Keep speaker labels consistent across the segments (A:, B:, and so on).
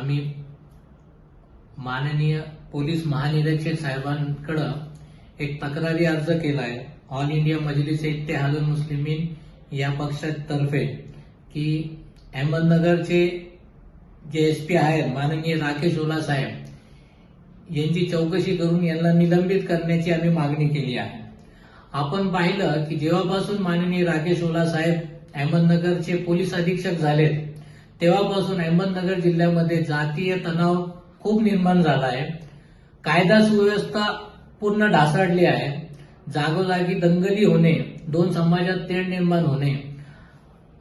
A: आम्ही माननीय पोलीस महानिरीक्षक साहेबांकडं एक तक्रारी अर्ज केला आहे ऑल इंडिया मजलिस इत्तेहादुल मुस्लिमीन या पक्षातर्फे की अहमदनगरचे जे एस पी आहेत माननीय राकेश ओला साहेब यांची चौकशी करून यांना निलंबित करण्याची आम्ही मागणी केली आहे. आपण पाहिलं की जेव्हापासून माननीय राकेश ओला साहेब अहमदनगरचे पोलीस अधीक्षक झालेत तेव्हापासून अहमदनगर जिल्ह्यामध्ये जातीय तणाव खूप निर्माण झाला आहे. कायदा सुव्यवस्था पूर्ण ढासळली आहे. जागोजागी दंगली होणे दोन समाजात तेढ निर्माण होणे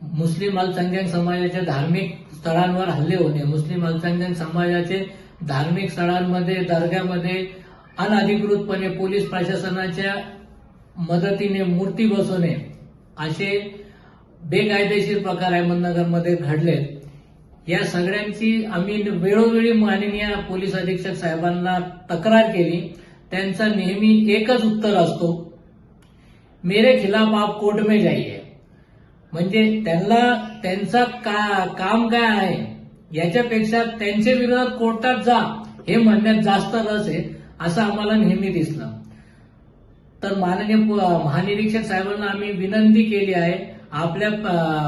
A: मुस्लिम अल्पसंख्याक समाजाच्या धार्मिक स्थळांवर हल्ले होणे मुस्लिम अल्पसंख्याक समाजाचे धार्मिक स्थळांमध्ये दर्ग्यामध्ये अनधिकृतपणे पोलीस प्रशासनाच्या मदतीने मूर्ती बसवणे असे बेकायदेशीर प्रकार अहमदनगरमध्ये घडलेत. या सगळ्यांची आम्ही वेळोवेळी माननीय पोलीस अधीक्षक साहेबांना तक्रार केली. त्यांचा नेहमी एकच उत्तर असतो मेरे खिलाफ आप कोर्ट में जाइए. म्हणजे त्यांना त्यांचा का काम काय आहे? याच्यापेक्षा त्यांच्या विरोधात कोर्टात जा हे म्हणण्यात जास्त रस आहे असं आम्हाला नेहमी दिसलं. तर माननीय महानिरीक्षक साहेबांना आम्ही विनंती केली आहे आपल्या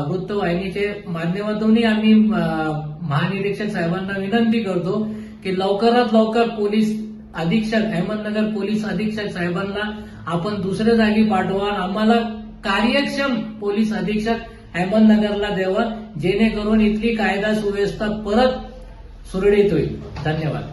A: वृत्तवाहिनीचे माध्यमातूनही आम्ही महानिरीक्षक साहेबांना विनंती करतो की लवकरात लवकर पोलीस अधीक्षक अहमदनगर पोलीस अधीक्षक साहेबांना आपण दुसऱ्या जागी पाठवा. आम्हाला कार्यक्षम पोलीस अधीक्षक अहमदनगरला द्यावं. जेणेकरून इथली कायदा सुव्यवस्था परत सुरळीत होईल. धन्यवाद.